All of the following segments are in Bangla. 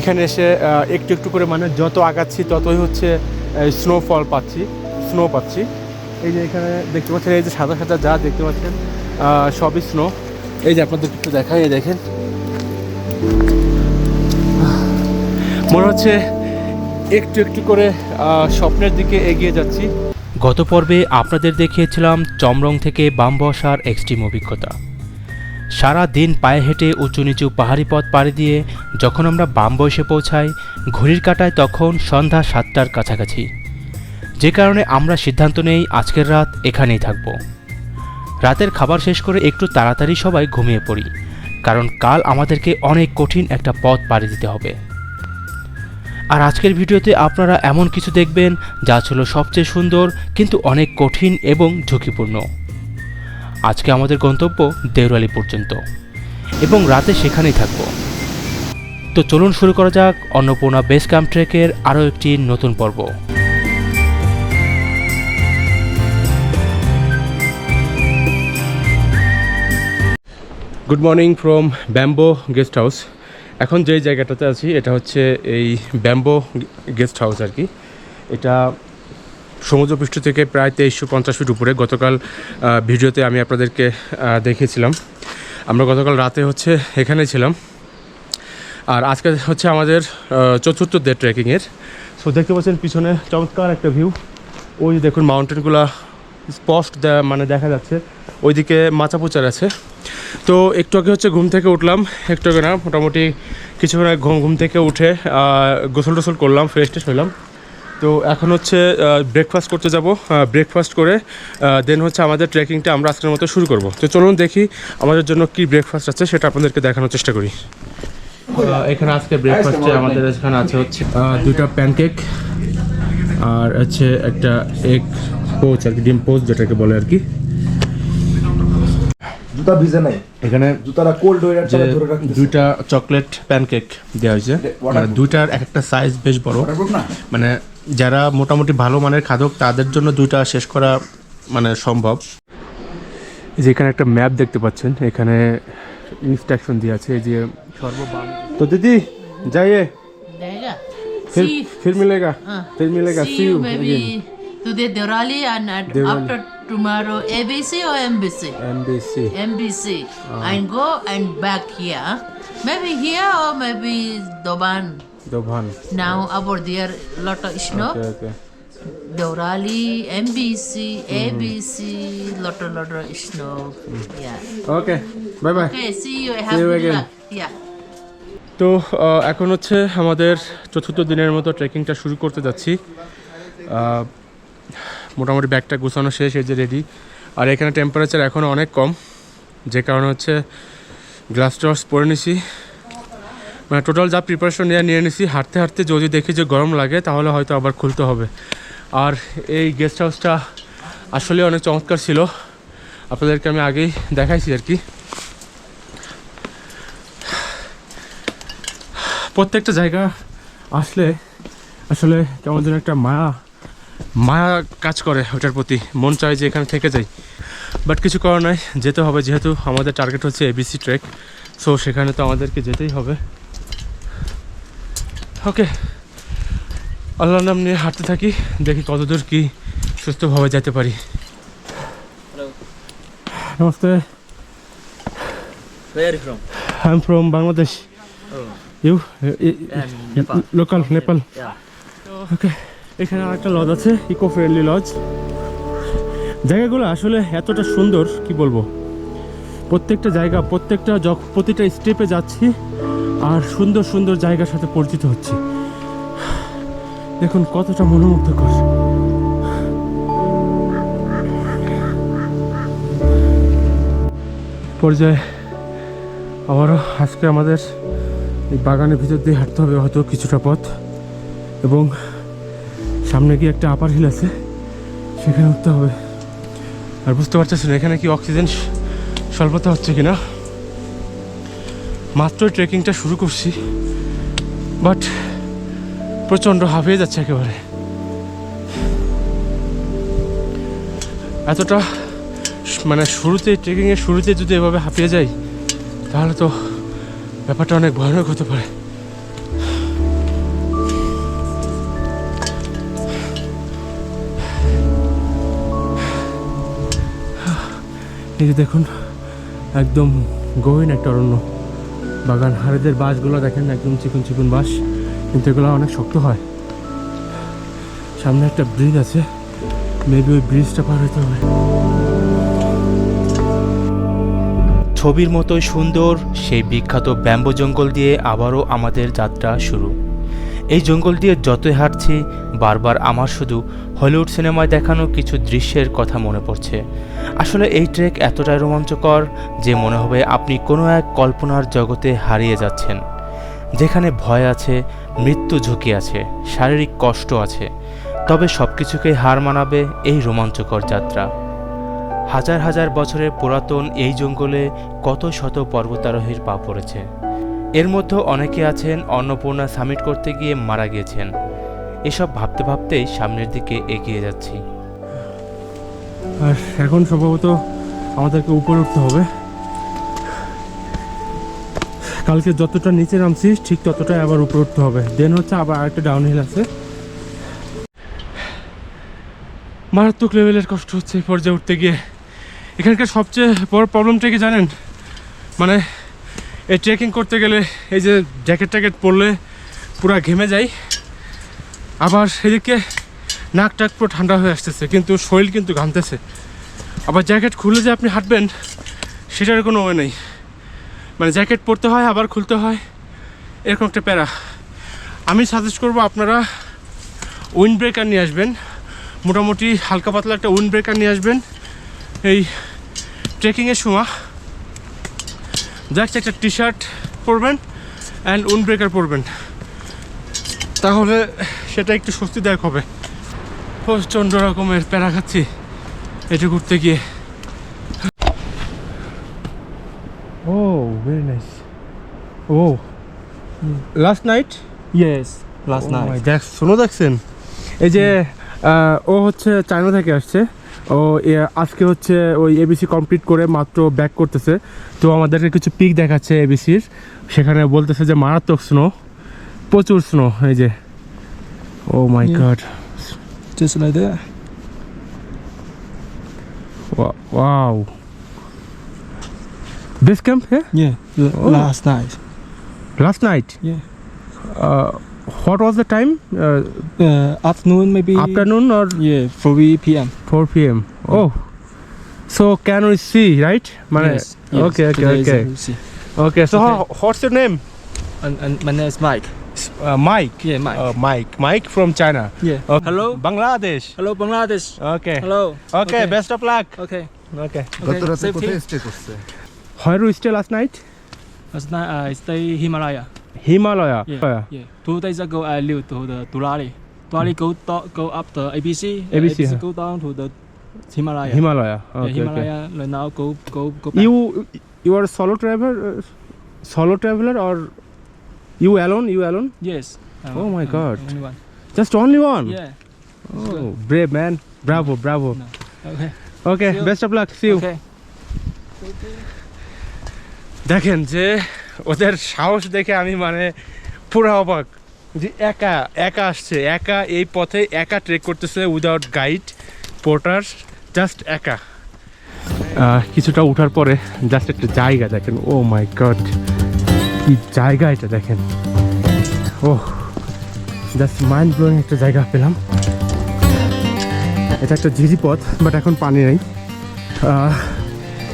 এখানে এসে একটু একটু করে মানে যত আগাচ্ছি ততই হচ্ছে স্নোফল পাচ্ছি স্নো পাচ্ছি। এই যে এখানে দেখতে পাচ্ছেন, এই যে সাদা সাদা যা দেখতে পাচ্ছেন সবই স্নো এই যে আপনাদের একটু দেখাই দেখেন। মনে হচ্ছে একটু একটু করে স্বপ্নের দিকে এগিয়ে যাচ্ছি। গত পর্বে আপনাদের দেখিয়েছিলাম চমরং থেকে বাম বসার এক্সট্রিম অভিজ্ঞতা। সারা দিন পায়ে হেঁটে উঁচু নিচু পাহাড়ি পথ পাড়ি দিয়ে যখন আমরা বাম বয়সে পৌঁছাই, ঘড়ির কাটায় তখন সন্ধ্যা সাতটার কাছাকাছি। যে কারণে আমরা সিদ্ধান্ত নেই আজকের রাত এখানেই থাকব। রাতের খাবার শেষ করে একটু তাড়াতাড়ি সবাই ঘুমিয়ে পড়ি, কারণ কাল আমাদেরকে অনেক কঠিন একটা পথ পাড়ি দিতে হবে। আর আজকের ভিডিওতে আপনারা এমন কিছু দেখবেন যা ছিল সবচেয়ে সুন্দর, কিন্তু অনেক কঠিন এবং ঝুঁকিপূর্ণ। আজকে আমাদের গন্তব্য দেউরালি পর্যন্ত। এবং রাতে সেখানেই থাকব। তো চলুন শুরু করা যাক অন্নপূর্ণা বেস ক্যাম্প ট্রেকের আরও একটি নতুন পর্ব। Good morning from bamboo guest house এখন যেই জায়গাটাতে আছি, এটা হচ্ছে এই ব্যাম্বো গেস্ট হাউস আর কি। এটা সমুদ্রপৃষ্ঠ থেকে প্রায় তেইশশো পঞ্চাশ ফিট উপরে গতকাল ভিডিওতে আমি আপনাদেরকে দেখিয়েছিলাম। আমরা গতকাল রাতে হচ্ছে এখানে ছিলাম। আর আজকে হচ্ছে আমাদের চতুর্থ ডে ট্রেকিংয়ের সো দেখতে পাচ্ছেন পিছনে চমৎকার একটা ভিউ ওই দেখুন মাউন্টেনগুলো স্পষ্ট মানে দেখা যাচ্ছে। ওইদিকে মাচাপুচার আছে। তো একটু আগে হচ্ছে ঘুম থেকে উঠলাম। একটু আগে না, মোটামুটি কিছুক্ষণ ঘুম ঘুম থেকে উঠে গোসল টোসল করলাম ফ্রেশ ট্রেশ হলাম তো এখন হচ্ছে ব্রেকফাস্ট করতে যাব। ব্রেকফাস্ট করে দেন হচ্ছে আমাদের ট্রেকিংটা আমরা আজকের মতো শুরু করব। তো চলুন দেখি আমাদের জন্য কি ব্রেকফাস্ট আছে সেটা আপনাদেরকে দেখানোর চেষ্টা করি। এখানে আজকে ব্রেকফাস্টে আমাদের এখানে আছে হচ্ছে দুইটা প্যানকেক আর হচ্ছে একটা এগ পোচ আর কি ডিম পোচ যেটাকে বলে আর কি। জুতা ভিজে নাই। এখানে জুতাটা কোল্ড হয়ে যাচ্ছে ধরে রাখতেছে। দুইটা চকলেট প্যানকেক দেওয়া হয়েছে। দুইটার এক একটা সাইজ বেশ বড়। মানে যারা মোটামুটি ভালো মানের খাদক তাদের জন্য দুইটা শেষ করা মানে সম্ভব এই যে এখানে একটা ম্যাপ দেখতে পাচ্ছেন এখানে ইনস্ট্রাকশন দিয়ে আছে এই যে সর্ববাম তো দিদি যাইয়ে There फिर See, फिर मिलेगा uh, फिर मिलेगा see see you you maybe today Diwali and at Diwali. after tomorrow ABC or MBC? MBC MBC. And go and back here. Maybe here or maybe Doban. Doban. Now about there lot of snow. Okay, okay. Dorali, MBC, ABC, lot of lot of snow. Yeah. Okay. Bye bye. Okay, see you. Have see you again. Luck. Yeah. তো এখন হচ্ছে আমাদের চতুর্থ দিনের মতো ট্রেকিংটা শুরু করতে যাচ্ছি মোটামুটি ব্যাগটা গোছানো শেষ এই যে রেডি আর এখানে টেম্পারেচার এখন অনেক কম যে কারণে হচ্ছে গ্লাস টস পরে নিছি মানে টোটাল যা প্রিপারেশন নিয়ে নিয়ে নিছি, হাঁটতে হাঁটতে যদি দেখি যে গরম লাগে, তাহলে হয়তো আবার খুলতে হবে। আর এই গেস্ট হাউসটা আসলে অনেক চমৎকার ছিল। আপনাদেরকে আমি আগেই দেখাইছি আর কি। প্রত্যেকটা জায়গা আসলে আসলে কেমন যেন একটা মায়া মায়া কাজ করে ওটার প্রতি। মন চায় যে এখানে থেকে যাই। বাট কিছু করার নাই, যেতে হবে, যেহেতু আমাদের টার্গেট হচ্ছে এবিসি ট্রেক সো সেখানে তো আমাদেরকে যেতেই হবে। ওকে আল্লাহর নাম নিয়ে হাঁটতে থাকি দেখি কতদূর কি সুস্থভাবে যেতে পারি। নমস্তে। Where are you from? I am from Bangladesh you And Nepal. Local Nepal Yeah. Okay এখানে আরেকটা লজ আছে ইকো ফ্রেন্ডলি লজ জায়গাগুলো আসলে এতটা সুন্দর কি বলব? প্রত্যেকটা জায়গা, প্রত্যেকটা প্রতিটা স্টেপে যাচ্ছি আর সুন্দর সুন্দর জায়গার সাথে পরিচিত হচ্ছি। দেখুন কতটা মনোমুগ্ধকর। পর্যায়ে আবারও আজকে আমাদের এই বাগানের ভিতর দিয়ে হাঁটতে হবে, হয়তো কিছুটা পথ। এবং সামনে গিয়ে একটা আপার হিল আছে, সেখানে উঠতে হবে। আর বুঝতে পারতেছেন, এখানে কি অক্সিজেন স্বল্পতা হচ্ছে কিনা? মাত্র ট্রেকিংটা শুরু করছি, বাট প্রচণ্ড হাঁপিয়ে যাচ্ছে একেবারে। এতটা মানে শুরুতে, ট্রেকিংয়ের শুরুতে যদি এভাবে হাঁপিয়ে যাই, তাহলে তো ব্যাপারটা অনেক ভয়ানক হতে পারে। নিজে দেখুন। একদম গহীন একটা অরণ্য। বাগান হাড়েদের বাঁশগুলো দেখেন, একদম চিকুন চিকুন বাঁশ, কিন্তু এগুলো অনেক শক্ত হয়। সামনে একটা ব্রিজ আছে মেবি ওই ব্রিজটা পার হতে হবে। ছবির মতোই সুন্দর সেই বিখ্যাত ব্যাম্বো জঙ্গল দিয়ে আবারও আমাদের যাত্রা শুরু। এই জঙ্গল দিয়ে যতই হাঁটছি, বারবার আমার শুধু হলিউড সিনেমায় দেখানো কিছু দৃশ্যের কথা মনে পড়ছে। আসলে এই ট্রেক এতটাই রোমাঞ্চকর যে মনে হবে আপনি কোনো এক কল্পনার জগতে হারিয়ে যাচ্ছেন। যেখানে ভয় আছে, মৃত্যু ঝুঁকি আছে, শারীরিক কষ্ট আছে, তবে সব কিছুকেই হার মানাবে এই রোমাঞ্চকর যাত্রা। হাজার হাজার বছরের পুরাতন এই জঙ্গলে কত শত পর্বতারোহীর পা পড়েছে। এর মধ্যে অনেকে আছেন অন্নপূর্ণা সামিট করতে গিয়ে মারা গিয়েছেন। এসব ভাবতে ভাবতেই সামনের দিকে এগিয়ে যাচ্ছি। আর এখন সম্ভবত আমাদেরকে উপরে উঠতে হবে। কালকে যতটা নিচে নামছি, ঠিক ততটাই আবার উপরে উঠতে হবে। দেন হচ্ছে আবার আরেকটা ডাউন হিল আছে। মারাত্মক লেভেলের কষ্ট হচ্ছে এই পর্যায়ে উঠতে গিয়ে। এখানকার সবচেয়ে বড় প্রবলেমটা কি জানেন? মানে এই ট্রেকিং করতে গেলে এই যে জ্যাকেট ট্যাকেট পরলে পুরো ঘেমে যাই। আবার সেদিকে নাক টাক পুরো ঠান্ডা হয়ে আসতেছে, কিন্তু শরীর কিন্তু ঘামতেছে। আবার জ্যাকেট খুলে যে আপনি হাঁটবেন, সেটার কোনো ওয়ে নেই। মানে জ্যাকেট পরতে হয়, আবার খুলতে হয়, এরকম একটা প্যারা। আমি সাজেস্ট করব আপনারা উইন্ড ব্রেকার নিয়ে আসবেন। মোটামুটি হালকা পাতলা একটা উইন্ড ব্রেকার নিয়ে আসবেন। এই ট্রেকিংয়ের সময়। জাস্ট একটা টি শার্ট পরবেন অ্যান্ড উইন্ড ব্রেকার পরবেন। তাহলে সেটা একটু স্বস্তিদায়ক হবে। প্রচণ্ড রকমের প্যারা খাচ্ছি এটা ঘুরতে গিয়ে। ও very nice oh. Last night yes last. Oh দেখ শোনো দেখছেন। এই যে ও হচ্ছে চায়না থেকে আসছে। ও আজকে হচ্ছে ওই এবিসি কমপ্লিট করে মাত্র ব্যাক করতেছে তো আমাদেরকে কিছু পিক দেখাচ্ছে এবিসির সেখানে বলতেছে যে মারাত্মক স্নো প্রচুর স্নো এই যে ও my. God Just like that. হ্যাঁ Yeah, l- Oh. last night. Last night Yeah. What was the time Uh, afternoon maybe. Afternoon or Yeah, 4 p.m. 4 p.m. Oh, so can we see, right? মানে yes, yes. okay, okay, today is okay. a Lucy. Okay, so Okay. How, what's your name? And, and my name is Mike. Uh, Mike. Yeah, Mike. Uh, Mike. Mike from China. yeah. Okay. Hello. Bangladesh. Hello, Bangladesh. Okay. Hello. Okay. Best of luck. Okay. Okay. গত Okay. রাতে Safety. কোথায় স্টে করছে Where you stay last night? Last night I stay Himalaya. Himalaya. Yeah. Oh, Yeah. Two days ago I live to the Tulali. Tulali go do, go up the ABC. uh, ABC, ABC huh? go down to the Himalaya. Himalaya. Yeah, Okay. okay. Himalaya. Right now go go go back. You you are a solo traveler, uh, solo traveler, or you alone? You alone? Yes. I'm- Oh my I'm God. the Only one. Just only one. Yeah. Oh, brave man. Bravo, bravo. No. Okay. Okay. See you. Best of luck. See you. Okay. দেখেন যে ওদের সাহস দেখে আমি মানে পুরো অবাক যে একা একা আসছে, একা এই পথে একা ট্রেক করতেছে উইদাউট গাইড পোর্টার জাস্ট একা। কিছুটা উঠার পরে জাস্ট একটা জায়গা দেখেন ও মাই গড কি জায়গা এটা দেখেন। ও জাস্ট মাইন্ড ব্লোয়িং একটা জায়গা পেলাম। এটা একটা ঝিঝি পথ বাট এখন পানি নেই।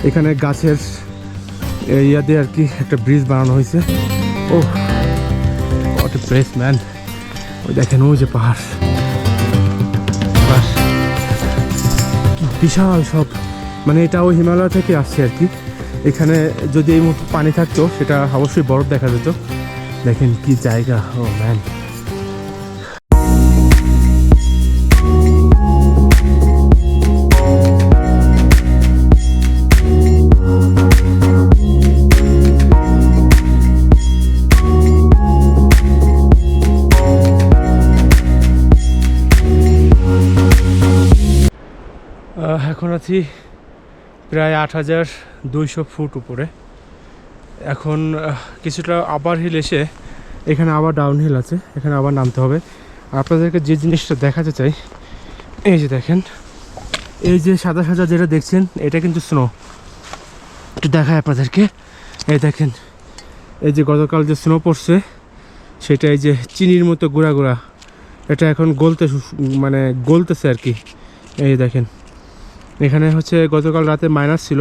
এখানে গাছের দিয়ে আর কি একটা ব্রিজ বানানো হয়েছে। Oh what a place man ওই দেখেন, ওই যে পাহাড়। কি বিশাল সব। মানে এটা ওই হিমালয় থেকে আসছে আর কি। এখানে যদি এই মুহূর্তে পানি থাকতো, সেটা অবশ্যই বরফ দেখা যেত। দেখেন কি জায়গা, ও ম্যান আছি প্রায় আট হাজার দুইশো ফুট উপরে। এখন কিছুটা আবার হিল এসে এখানে আবার ডাউন হিল আছে, এখানে আবার নামতে হবে। আপনাদেরকে যে জিনিসটা দেখাতে চাই, এই যে দেখেন, এই যে সাদা সাদা যেটা দেখছেন, এটা কিন্তু স্নো একটু দেখায় আপনাদেরকে। এই দেখেন, এই যে গতকাল যে স্নো পড়ছে, সেটা এই যে চিনির মতো গুঁড়া গুঁড়া। এটা এখন গলতে মানে গলতেছে আর কি। এই দেখেন এখানে হচ্ছে গতকাল রাতে মাইনাস ছিল।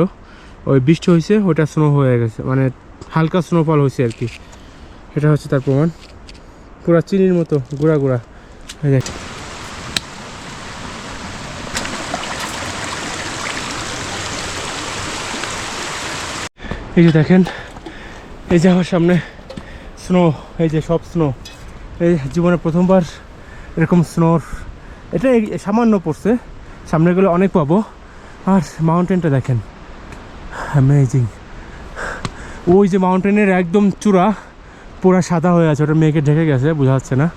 ওই বৃষ্টি হয়েছে ওটা স্নো হয়ে গেছে। মানে হালকা স্নোফল হয়েছে আর কি। এটা হচ্ছে তার প্রমাণ। পুরা চিনির মতো, গুঁড়া গুঁড়া। হয়ে দেখ। এই যে দেখেন, এই যে আমার সামনে স্নো এই যে সব স্নো এই জীবনে প্রথমবার এরকম স্নোর এটা সামান্য পড়ছে। সামনেগুলো অনেক পাবো। আর মাউন্টেনটা দেখেন। অ্যামেজিং ওই যে মাউন্টেনের একদম চূড়া, পুরা সাদা হয়ে আছে, ওটা মেঘে ঢেকে গেছে, বোঝা যাচ্ছে না।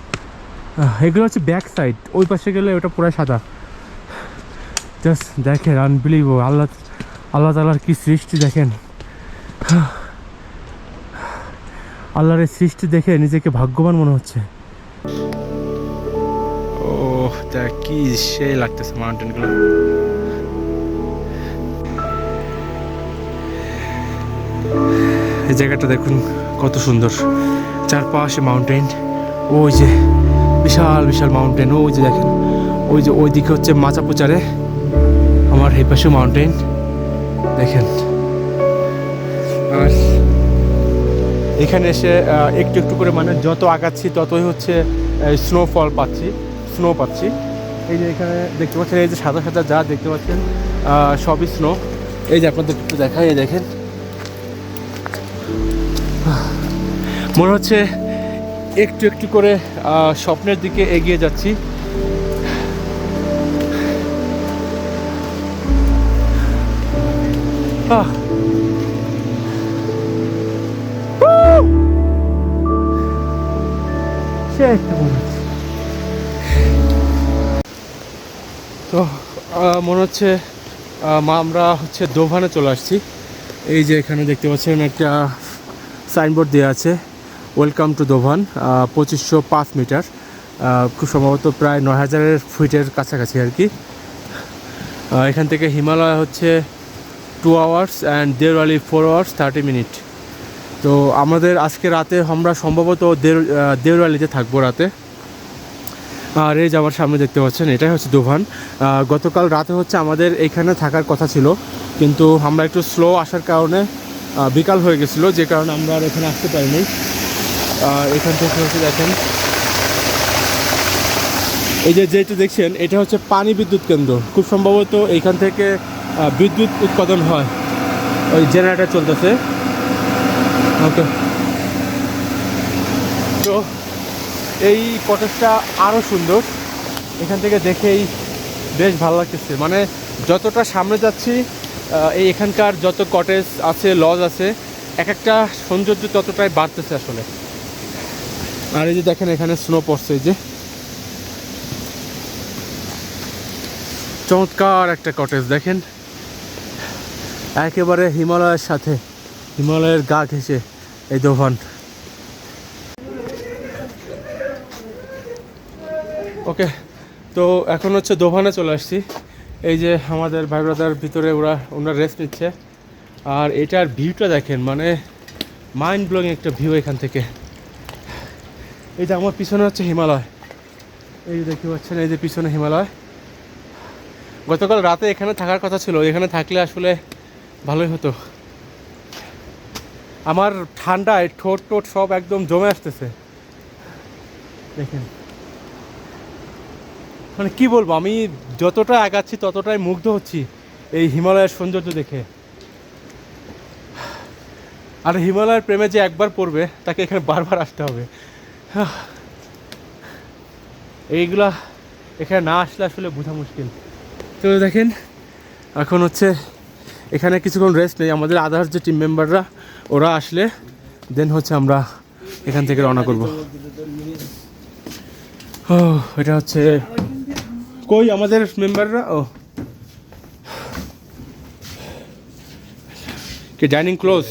এগুলো হচ্ছে ব্যাক সাইড ওই পাশে গেলে ওটা পুরা সাদা। জাস্ট দেখেন আনবিলিভ আল্লাহ আল্লাহ তালার কি সৃষ্টি দেখেন। আল্লাহর এই সৃষ্টি দেখে নিজেকে ভাগ্যবান মনে হচ্ছে। ও তা কি সে লাগতেছে মাউন্টেনগুলো এই জায়গাটা দেখুন, কত সুন্দর। চারপাশে মাউন্টেন ওই যে বিশাল বিশাল মাউন্টেন ওই যে দেখেন, ওই যে ওই দিকে হচ্ছে মাচাপুচারে, আমার এই পাশে মাউন্টেন দেখেন। আর এখানে এসে একটু একটু করে মানে যত আগাচ্ছি ততই হচ্ছে স্নোফল পাচ্ছি স্নো পাচ্ছি। এই যে এখানে দেখতে পাচ্ছেন, এই যে সাদা সাদা যা দেখতে পাচ্ছেন সবই স্নো এই যে আপনাদের একটু দেখাই, এই দেখেন। মনে হচ্ছে একটু একটু করে স্বপ্নের দিকে এগিয়ে যাচ্ছি। আহ! তো মনে হচ্ছে আমরা হচ্ছে দোভানে চলে আসছি। এই যে এখানে দেখতে পাচ্ছেন একটা সাইনবোর্ড দেওয়া আছে ওয়েলকাম টু দোভান পঁচিশশো পাঁচ মিটার খুব সম্ভবত প্রায় নয় হাজারের ফিটের কাছাকাছি আর কি। এখান থেকে হিমালয় হচ্ছে two hours and Deurali four hours thirty minute তো আমাদের আজকে রাতে আমরা সম্ভবত দেড় দেওয়ালিতে থাকব রাতে। আর এই যে আমার সামনে দেখতে পাচ্ছেন, এটাই হচ্ছে দোভান গতকাল রাতে হচ্ছে আমাদের এখানে থাকার কথা ছিল, কিন্তু আমরা একটু স্লো আসার কারণে বিকাল হয়ে গেছিল, যে কারণে আমরা আর এখানে আসতে পারিনি। এখান থেকে হচ্ছে দেখেন, এই যে যেটা দেখছেন, এটা হচ্ছে পানি বিদ্যুৎ কেন্দ্র। খুব সম্ভবত এইখান থেকে বিদ্যুৎ উৎপাদন হয়। ওই জেনারেটার চলতেছে। ওকে। তো এই কটেজটা আরও সুন্দর। এখান থেকে দেখেই বেশ ভালো লাগতেছে। মানে যতটা সামনে যাচ্ছি এই এখানকার যত কটেজ আছে লজ আছে এক একটা সৌন্দর্য ততটাই বাড়তেছে আসলে। আর এই যে দেখেন, এখানে স্নো পড়ছে, এই যে। চমৎকার একটা কটেজ দেখেন। একেবারে হিমালয়ের সাথে, হিমালয়ের গা ঘেঁষে এই দোভান। ওকে, তো এখন হচ্ছে দোভানে চলে আসছি। এই যে আমাদের ভাই ব্রাদার ভিতরে ওরা, ওনারা রেস্ট নিচ্ছে। আর এটার ভিউটা দেখেন মানে মাইন্ড ব্লোয়িং একটা ভিউ এখান থেকে। এই যে আমার পিছনে হচ্ছে হিমালয়। এই যে দেখতে পাচ্ছেন, এই যে পিছনে হিমালয়। গতকাল রাতে এখানে থাকার কথা ছিল, এখানে থাকলে আসলে ভালোই হতো। আমার ঠান্ডায় ঠোঁট টোট সব একদম জমে আসতেছে। দেখেন। মানে কি বলব, আমি যতটা আগাচ্ছি, ততটাই মুগ্ধ হচ্ছি এই হিমালয়ের সৌন্দর্য দেখে। আর হিমালয়ের প্রেমে যে একবার পড়বে, তাকে এখানে বারবার আসতে হবে। এইগুলা এখানে না আসলে আসলে বোঝা মুশকিল। তো দেখেন, এখন হচ্ছে এখানে কিছুক্ষণ রেস্ট নেই। আমাদের আদার্স যে টিম মেম্বাররা ওরা আসলে দেন হচ্ছে আমরা এখান থেকে রওনা করব। ও, এটা হচ্ছে কই আমাদের মেম্বাররা? ও। কি ডাইনিং ক্লোজ?